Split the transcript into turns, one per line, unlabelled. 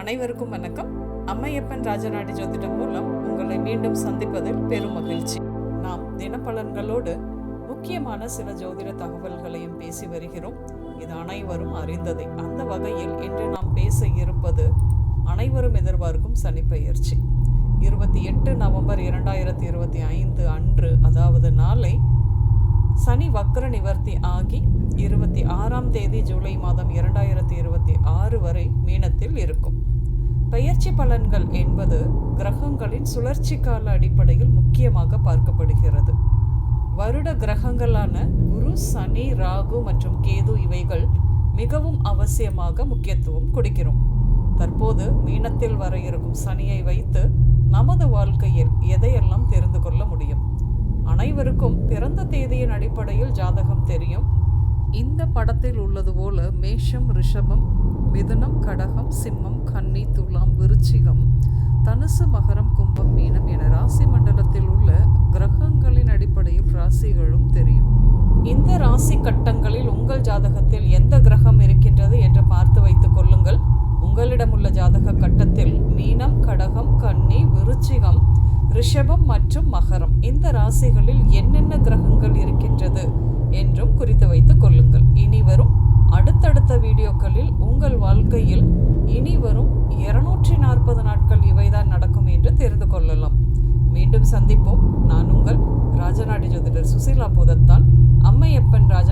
அனைவருக்கும் வணக்கம் அம்மையப்பன் ராஜநாடி ஜோதிடம் மூலம் உங்களை மீண்டும் சந்திப்பதில் பெரும் மகிழ்ச்சி நாம் தினப்பலன்களோடு முக்கியமான சில ஜோதிட தகவல்களையும் பேசி வருகிறோம் இது அனைவரும் அறிந்ததை அந்த வகையில் இன்று நாம் பேச இருப்பது அனைவரும் எதிர்பார்க்கும் சனிப்பெயர்ச்சி இருபத்தி எட்டு நவம்பர் இரண்டாயிரத்தி இருபத்தி ஐந்து அன்று அதாவது நாளை சனி வக்கர நிவர்த்தி ஆகி இருபத்தி ஆறாம் தேதி ஜூலை மாதம் இரண்டாயிரத்தி இருபத்தி ஆறு வரை மீனத்தில் இருக்கும் பெயர்ச்சி பலன்கள் என்பது கிரகங்களின் சுழற்சி கால அடிப்படையில் முக்கியமாக பார்க்கப்படுகிறது வருட கிரகங்களான குரு சனி ராகு மற்றும் கேது இவைகள் மிகவும் அவசியமாக முக்கியத்துவம் கொடுக்கிறோம் தற்போது மீனத்தில் வர இருக்கும் சனியை வைத்து நமது வாழ்க்கையில் எதையெல்லாம் தெரிந்து கொள்ள முடியும் அனைவருக்கும் பிறந்த தேதியின் அடிப்படையில் ஜாதகம் தெரியும் இந்த படத்தில் உள்ளது போல மேஷம் ரிஷபம் மிதுனம் கடகம் சிம்மம் கன்னி துலாம் விருச்சிகம் தனுசு மகரம் கும்பம் மீனம் என ராசி மண்டலத்தில் உள்ள கிரகங்களின் அடிப்படையில் ராசிகளும் தெரியும் இந்த ராசி கட்டங்களில் உங்கள் ஜாதகத்தில் எந்த கிரகம் இருக்கின்றது என்று பார்த்து வைத்துக் கொள்ளுங்கள் உங்களிடம் உள்ள ஜாதக கட்டத்தில் மீனம் கடகம் கன்னி விருச்சிகம் ரிஷபம் மற்றும் மகரம் இந்த ராசிகளில் என்னென்ன கிரகங்கள் இருக்கின்றது என்றும் குறித்து வைத்துக் கொள்ளுங்கள் இனி வரும் அடுத்தடுத்த வீடியோக்களில் உங்கள் வாழ்க்கையில் இனி வரும் இருநூற்றி நாற்பது நாட்கள் இவைதான் நடக்கும் என்று தெரிந்து கொள்ளலாம் மீண்டும் சந்திப்போம் நான் உங்கள் ராஜநாடி ஜோதிடர் சுசீலா போதத்தான் அம்மையப்பன் ராஜா